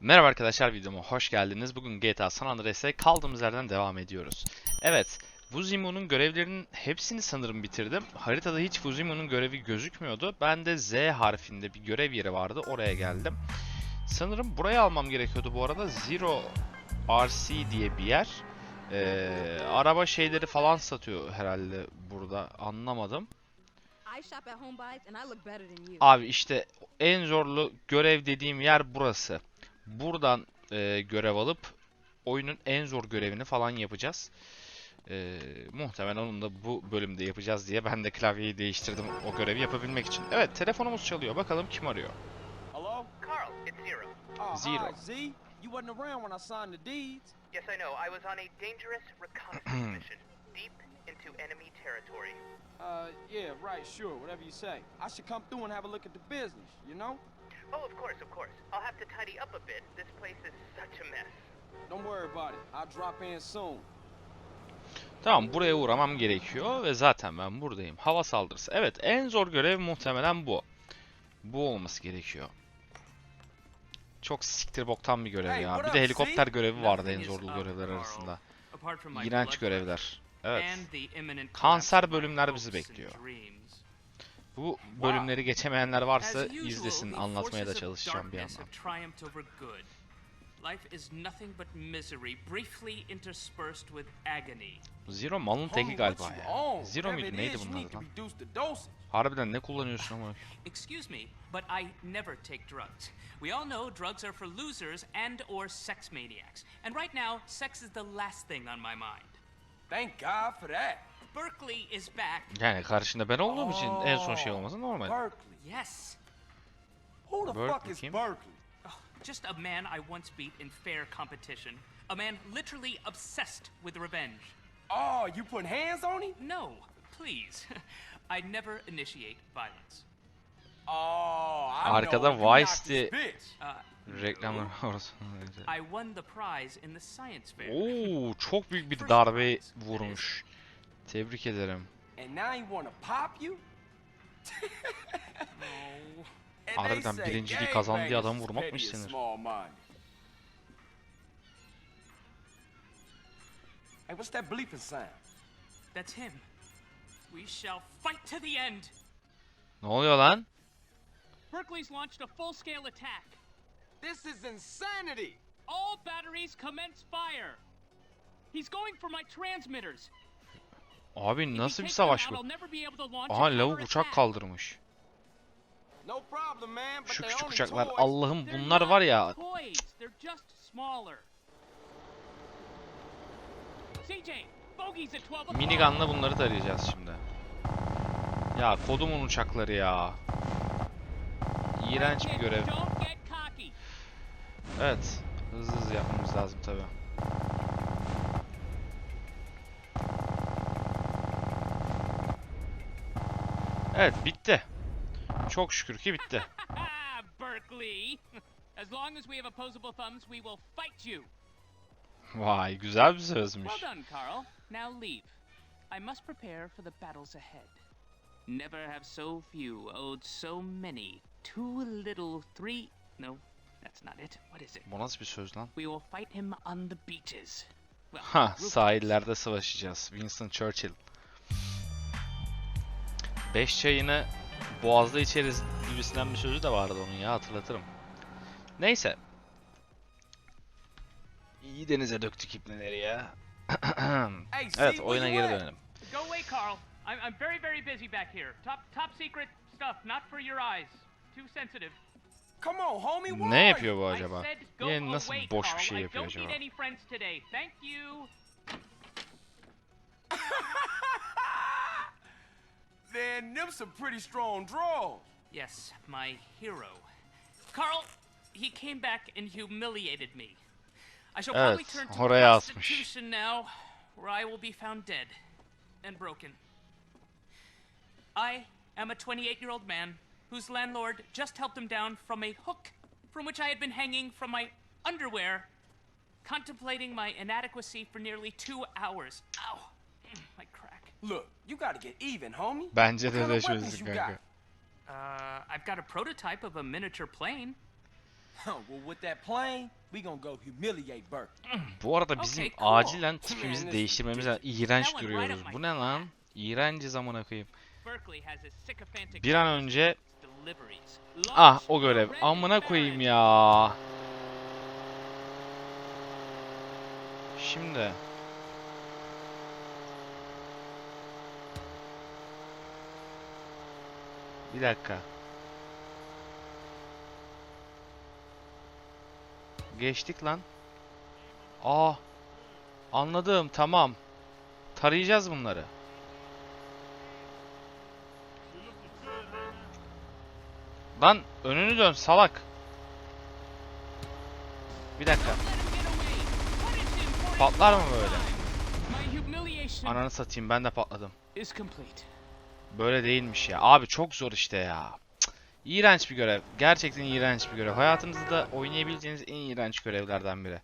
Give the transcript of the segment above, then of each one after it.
Merhaba arkadaşlar videoma hoş geldiniz. Bugün GTA San Andreas'e kaldığımız yerden devam ediyoruz. Evet, Fuzimo'nun görevlerinin hepsini sanırım bitirdim. Haritada hiç Fuzimo'nun görevi gözükmüyordu. Ben de Z harfinde bir görev yeri vardı. Oraya geldim. Sanırım burayı almam gerekiyordu bu arada. Zero RC diye bir yer. Ee, araba şeyleri falan satıyor herhalde burada. Anlamadım. Abi işte en zorlu görev dediğim yer burası. Buradan e, görev alıp oyunun en zor görevini falan yapacağız. E, muhtemelen onu da bu bölümde yapacağız diye ben de klavyeyi değiştirdim o görevi yapabilmek için. Evet telefonumuz çalıyor. Bakalım kim arıyor? Hello? Carl, it's Zero. Oh, Zero. hi, Z. You wasn't around when I signed the deeds. Yes, I know. I was on a dangerous reconnaissance mission, deep into enemy territory. Uh, yeah, right, sure, whatever you say. I should come through and have a look at the business, you know? Oh, of course, of course. I'll have to tidy up a bit. This place is such a mess. Don't worry about it. I'll drop in soon. Tamam buraya uğramam gerekiyor ve zaten ben buradayım. Hava saldırısı. Evet en zor görev muhtemelen bu. Bu olması gerekiyor. Çok siktir boktan bir görev ya. Bir de helikopter görevi vardı en zorlu görevler arasında. İğrenç görevler. Evet. Kanser bölümler bizi bekliyor. Bu bölümleri geçemeyenler varsa izlesin. Anlatmaya da çalışacağım bir yandan. have triumphed over good. Life is nothing but misery, briefly interspersed with agony. Zero malın teki Homie, galiba ya. Zero muydu neydi bunun adı lan? Harbiden ne kullanıyorsun ama? Excuse me, but I never take drugs. We all know drugs are for losers and or sex maniacs. And right now, sex is the last thing on my mind. Thank God for that. Berkeley is back. Yani karşında ben olduğum için en son şey Oh, olması normal. Berkeley. Yes. Who the Berkeley fuck is kim? Berkeley? Oh, just a man I once beat in fair competition. A man literally obsessed with revenge. Oh, you putting hands on him? No, please. I never initiate violence. Oh, I Arkada know. You Vice knocked diye- his bitch. Uh, Reklamlar orası. I won the prize in the science fair. Oo, çok büyük bir darbe vurmuş. Tebrik ederim. And now he wanna pop you? And they Harbiden birinciliği kazandığı gangbangers adamı vurmak mı istenir? Hey, what's that bleeping sound? That's him. We shall fight to the end. Ne oluyor lan? Berkeley's launched a full-scale attack. This is insanity! All batteries commence fire. He's going for my transmitters. Abi nasıl bir savaş bu? Aha lavuk uçak kaldırmış. Şu küçük uçaklar. Allah'ım bunlar var ya. Toys. They're just smaller. CJ, bogey's at 12 o'clock. Minigun'la bunları tarayacağız şimdi. Ya kodumun uçakları ya. İğrenç bir görev. Evet. Hızlı hızlı yapmamız lazım tabi. Evet bitti. Çok şükür ki bitti. Berkeley. As long as we have opposable thumbs, we will fight you. Vay güzel bir sözmüş. Well done, Carl. Now leave. I must prepare for the battles ahead. Never have so few owed so many. Too little, three. No, that's not it. What is it? Bu nasıl bir söz lan? We will fight him on the beaches. Well, Ha sahillerde savaşacağız. Winston Churchill. Beş çayını boğazda içeriz gibisinden bir sözü de vardı onun ya hatırlatırım. Neyse. İyi denize döktük ipneleri ya. Evet oyuna geri dönelim. Go away, Carl. I'm, I'm very, very busy back here. Top, top secret stuff, not for your eyes. Too sensitive. Come on, homie, where Ne yapıyor bu acaba? Yine nasıl boş bir şey yapıyor acaba? Then them some pretty strong draws. Yes, my hero. Carl, he came back and humiliated me. I shall probably Evet, turn to oraya asmış. prostitution now, where I will be found dead and broken. I am a 28-year-old man whose landlord just helped him down from a hook from which I had been hanging from my underwear, contemplating my inadequacy for nearly two hours. Ow, my crack. Look, you gotta get even, homie. Bence de deşmesin kanka. Uh, I've got a prototype of a miniature plane. well, with that plane, we gonna go humiliate Burke. Bu arada bizim Okay, cool. acilen tipimizi değiştirmemiz lazım. İğrenç duruyoruz. Bu ne lan? alley. İğrenci zamana koyayım. Bir an önce ah o görev. Amına koyayım ya. Şimdi Bir dakika. Geçtik lan. Aa. Anladım. Tamam. Tarayacağız bunları. Lan önünü dön salak. Bir dakika. Patlar mı böyle? Ananı satayım ben de patladım. Böyle değilmiş ya. Abi çok zor işte ya. Cık. İğrenç bir görev. Gerçekten iğrenç bir görev. Hayatınızda oynayabileceğiniz en iğrenç görevlerden biri.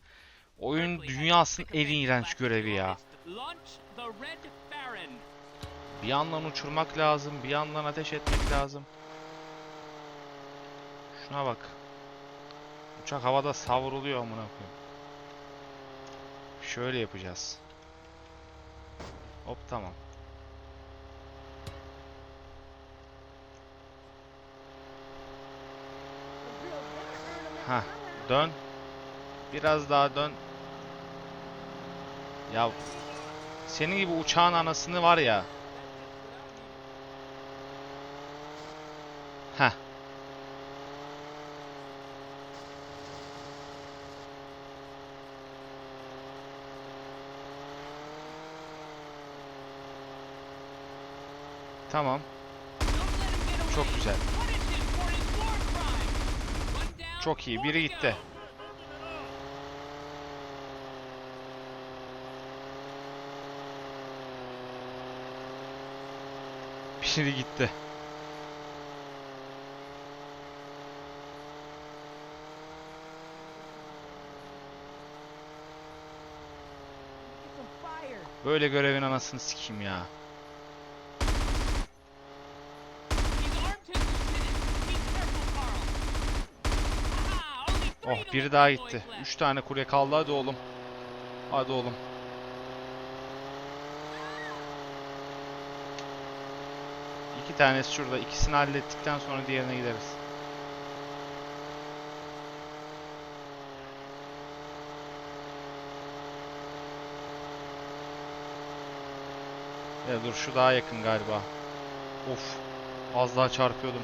Oyun dünyasının en iğrenç görevi ya. Bir yandan uçurmak lazım, bir yandan ateş etmek lazım. Şuna bak. Uçak havada savruluyor amına koyayım. Şöyle yapacağız. Hop tamam. Ha, dön. Biraz daha dön. Ya senin gibi uçağın anasını var ya. Heh. Tamam. Çok güzel. Çok iyi. Biri gitti. Biri gitti. Böyle görevin anasını sikeyim ya. He's armed his lieutenant. Be careful, Carl. Ah, only three Oh biri daha gitti. 3 tane kule kaldı hadi oğlum. Hadi oğlum. İki tanesi şurada. İkisini hallettikten sonra diğerine gideriz. Ya dur şu daha yakın galiba. Of. Az daha çarpıyordum.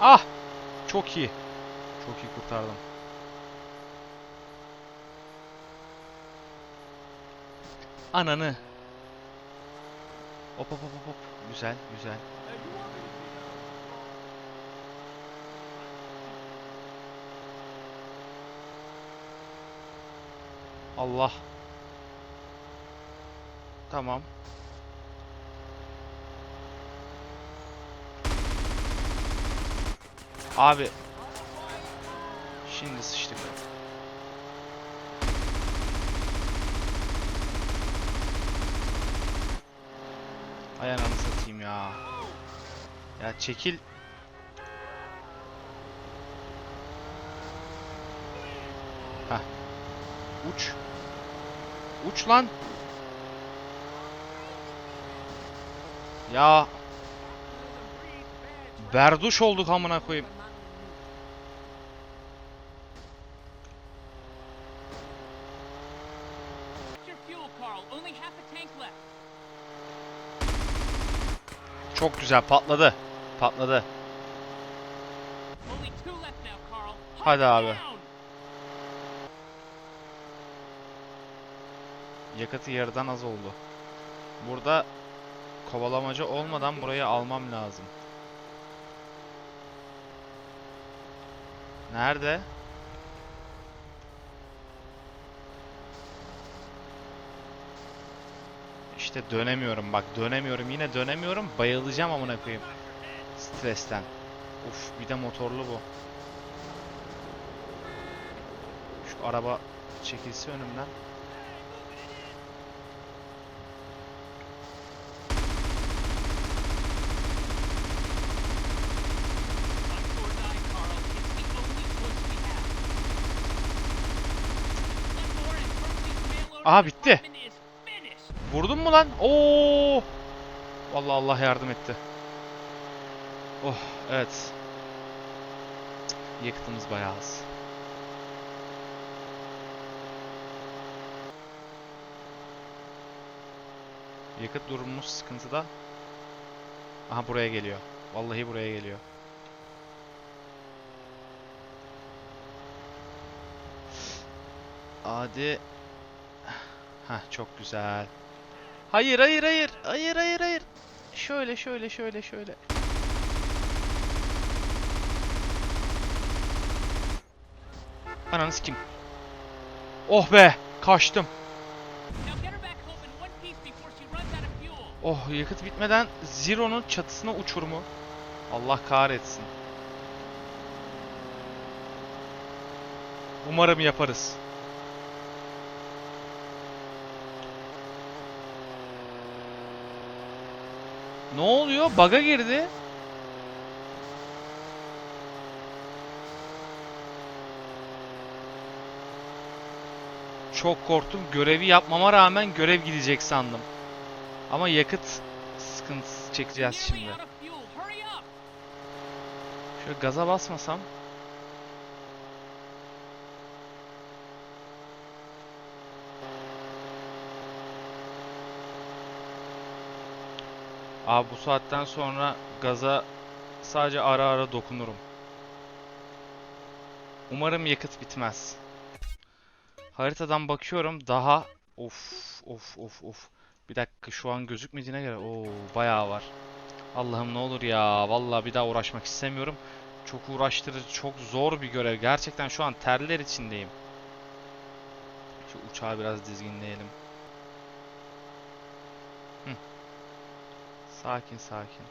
Ah! Çok iyi. Çok iyi kurtardım. Ananı. Hop hop hop hop. Güzel, güzel. Allah. Tamam. Abi. Şimdi sıçtık. Ay ananı satayım ya. Ya çekil. Heh. Uç. Uç lan. Ya. Berduş olduk amına koyayım. Your fuel, Carl. Only half a tank left. Çok güzel patladı. Patladı. Hadi abi. Yakıtı yarıdan az oldu. Burada kovalamaca olmadan burayı almam lazım. Nerede? İşte dönemiyorum bak dönemiyorum yine dönemiyorum bayılacağım amına koyayım. Stresten. Uf bir de motorlu bu. Şu araba çekilse önümden. Aha bitti. Vurdun mu lan? Oo! Vallahi Allah yardım etti. Oh, evet. Yakıtımız bayağı az. Yakıt durumumuz sıkıntıda. Aha buraya geliyor. Vallahi buraya geliyor. Hadi. Hah çok güzel. Hayır hayır hayır. Hayır hayır hayır. Şöyle şöyle şöyle şöyle. Ananı kim? Oh be! Kaçtım. Oh yakıt bitmeden Zero'nun çatısına uçur mu? Allah kahretsin. Umarım yaparız. Ne oluyor? Baga girdi. Çok korktum. Görevi yapmama rağmen görev gidecek sandım. Ama yakıt sıkıntısı çekeceğiz şimdi. Şöyle gaza basmasam. Abi bu saatten sonra gaza sadece ara ara dokunurum. Umarım yakıt bitmez. Haritadan bakıyorum daha of of of of. Bir dakika şu an gözükmediğine göre o bayağı var. Allah'ım ne olur ya. Vallahi bir daha uğraşmak istemiyorum. Çok uğraştırıcı, çok zor bir görev. Gerçekten şu an terler içindeyim. Şu uçağı biraz dizginleyelim. Sakin sakin.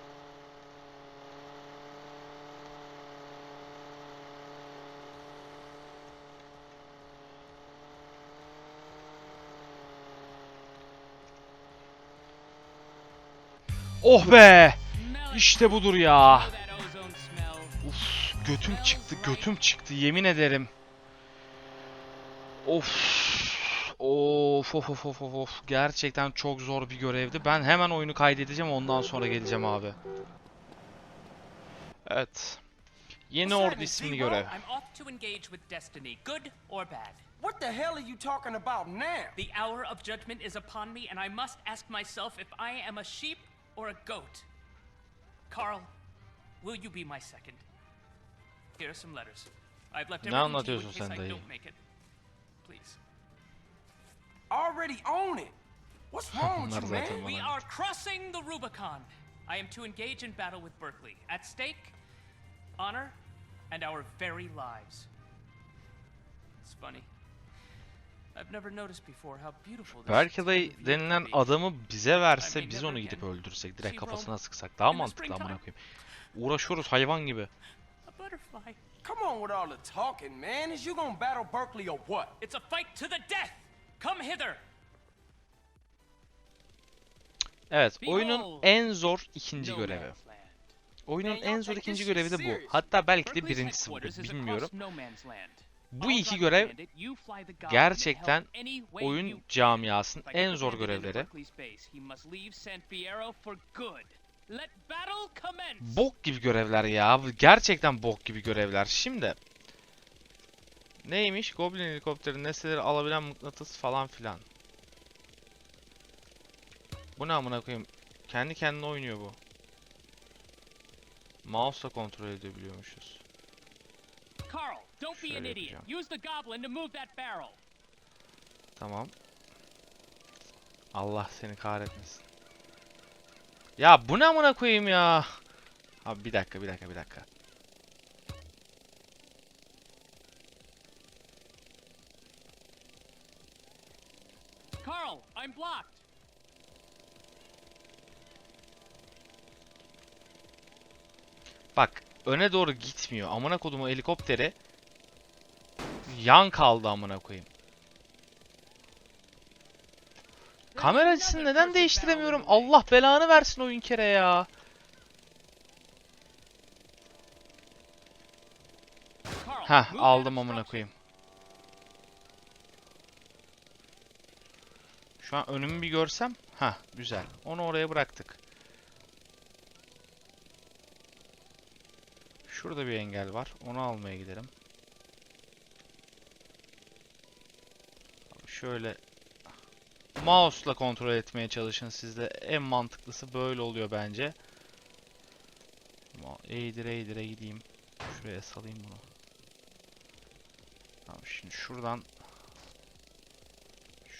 Oh be! İşte budur ya. Uf, götüm çıktı, götüm çıktı yemin ederim. Of. Of of of of of of. Gerçekten çok zor bir görevdi. Ben hemen oyunu kaydedeceğim ondan sonra geleceğim abi. Evet. Yeni Ordu isimli görev. What the hell are you talking about now? The hour of judgment is upon me, and I must ask myself if I am a sheep or a goat. Carl, will you be my second? Here are some letters. I've left Ne everything to you in anlatıyorsun case sen I don't make it. Please. Already own it. What's wrong with you, man? We are crossing the Rubicon. I am to engage in battle with Berkeley. At stake, honor and our very lives. It's funny. I've never noticed before how beautiful this Berkeley denilen adamı bize verse biz onu gidip öldürsek direkt kafasına sıksak daha mantıklı amına koyayım. Uğraşıyoruz hayvan gibi. A butterfly. Come on with all the talking, man. Is you gonna battle Berkeley or what? It's a fight to the death. Come hither. Evet, oyunun en zor ikinci görevi. Oyunun en zor ikinci görevi de bu. Hatta belki de birincisi is bilmiyorum. Bu iki görev gerçekten oyun camiasının en zor görevleri. Bok gibi görevler ya. Bu Gerçekten bok gibi görevler. Şimdi neymiş? Goblin helikopteri nesneleri alabilen mıknatıs falan filan. Bu ne amına koyayım? Kendi kendine oynuyor bu. Mouse'la kontrol edebiliyormuşuz. Carl, don't be an idiot. Use the Goblin to move that barrel. Tamam. Allah seni kahretmesin. Ya bu ne amına koyayım ya? Abi bir dakika, bir dakika, bir dakika. I'm blocked. Bak öne doğru gitmiyor. Amına kodumu helikopteri yan kaldı amına koyayım. Kamera açısını neden değiştiremiyorum? Allah belanı versin oyun kere ya. Move aldım amına koyayım. Şu an önümü bir görsem. Ha, güzel. Onu oraya bıraktık. Şurada bir engel var. Onu almaya gidelim. Şöyle mouse'la kontrol etmeye çalışın siz de. En mantıklısı böyle oluyor bence. Eğdire eğdire gideyim. Şuraya salayım bunu. Tamam şimdi şuradan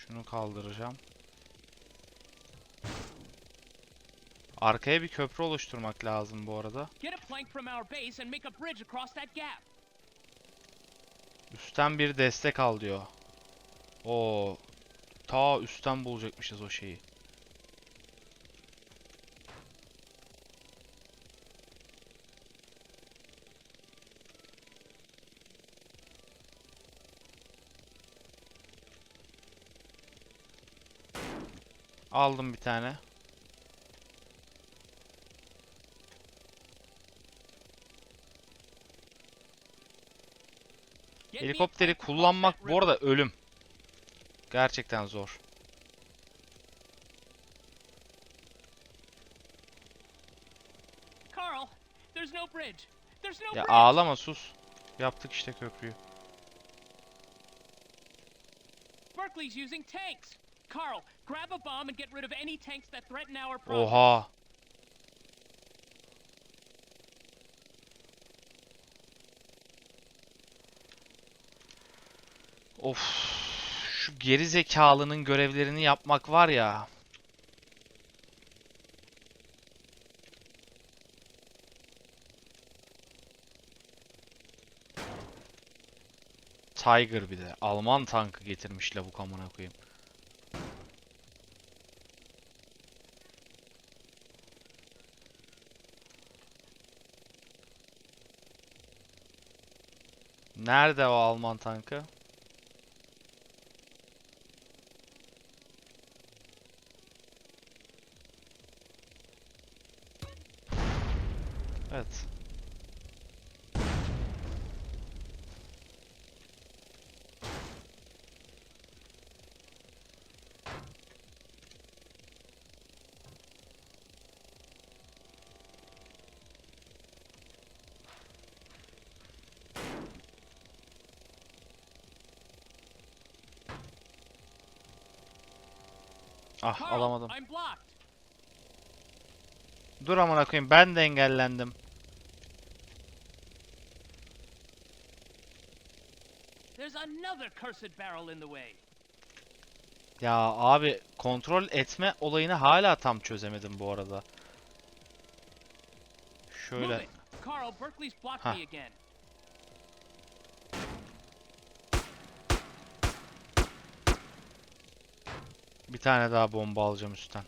şunu kaldıracağım. Arkaya bir köprü oluşturmak lazım bu arada. Üstten bir destek al diyor. Oo. Ta üstten bulacakmışız o şeyi. Aldım bir tane. Helikopteri kullanmak bu arada ölüm. Gerçekten zor. Ya ağlama sus. Yaptık işte köprüyü. Berkeley's using tanks. Carl, grab a bomb and get rid of any tanks that threaten our progress. Oha. Of. Şu geri zekalının görevlerini yapmak var ya. Tiger bir de. Alman tankı getirmiş lavuk amına koyayım. Nerede o Alman tankı? Evet. Ah alamadım. Dur amına koyayım ben de engellendim. Ya abi kontrol etme olayını hala tam çözemedim bu arada. Şöyle it. Bir tane daha bomba alacağım üstten.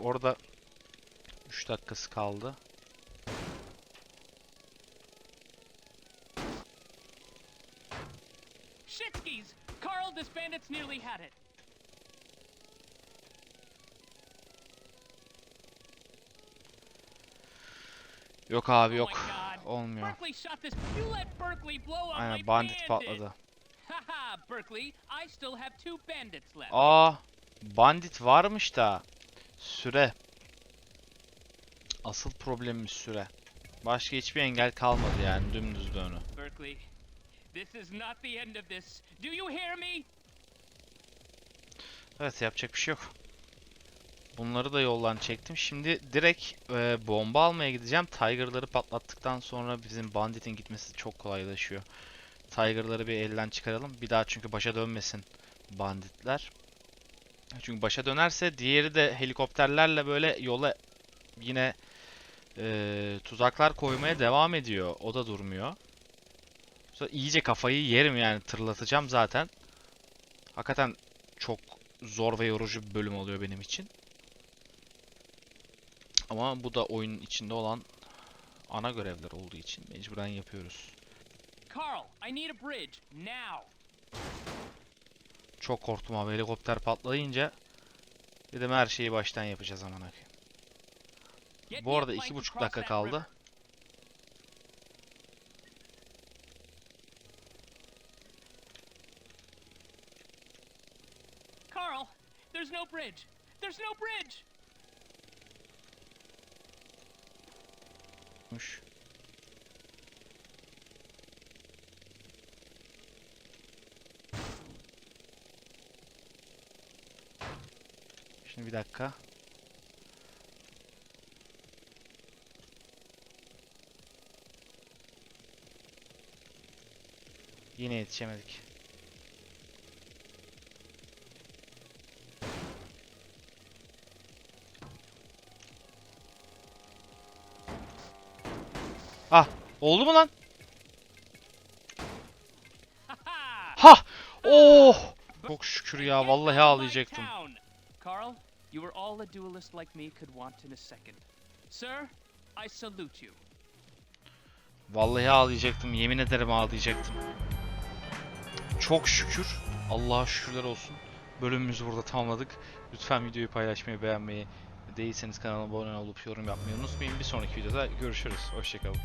Orada 3 dakikası kaldı. Shitskis! Carl, this bandit's nearly had it. Yok abi Oh yok. Olmuyor. Aynen bandit patladı. Haha, Berkeley, I still have two bandits left. Aa, bandit varmış da süre. Asıl problemimiz süre. Başka hiçbir engel kalmadı yani dümdüz dönü. This is not the end of this. Do you hear me? Evet yapacak bir şey yok. Bunları da yoldan çektim. Şimdi direkt e, bomba almaya gideceğim. Tiger'ları patlattıktan sonra bizim bandit'in gitmesi çok kolaylaşıyor. Tiger'ları bir elden çıkaralım. Bir daha çünkü başa dönmesin banditler. Çünkü başa dönerse diğeri de helikopterlerle böyle yola yine e, tuzaklar koymaya devam ediyor. O da durmuyor. Sonra iyice kafayı yerim yani tırlatacağım zaten. Hakikaten çok zor ve yorucu bir bölüm oluyor benim için. Ama bu da oyunun içinde olan ana görevler olduğu için mecburen yapıyoruz. Carl, I need a bridge now. Çok korktum abi helikopter patlayınca. Dedim her şeyi baştan yapacağız amına koyayım. Get Bu arada iki buçuk dakika kaldı. river. Carl, there's no bridge. There's no bridge. Mış. Şimdi bir dakika. Yine yetişemedik. Oldu mu lan? Ha! Oh! Çok şükür ya vallahi ağlayacaktım. Carl, you were all a duelist like me could want in a second. Sir, I salute you. Vallahi ağlayacaktım. Yemin ederim ağlayacaktım. Çok şükür. Allah'a şükürler olsun. Bölümümüzü burada tamamladık. Lütfen videoyu paylaşmayı, beğenmeyi, değilseniz kanalıma abone olup yorum yapmayı unutmayın. Bir sonraki videoda görüşürüz. Hoşçakalın.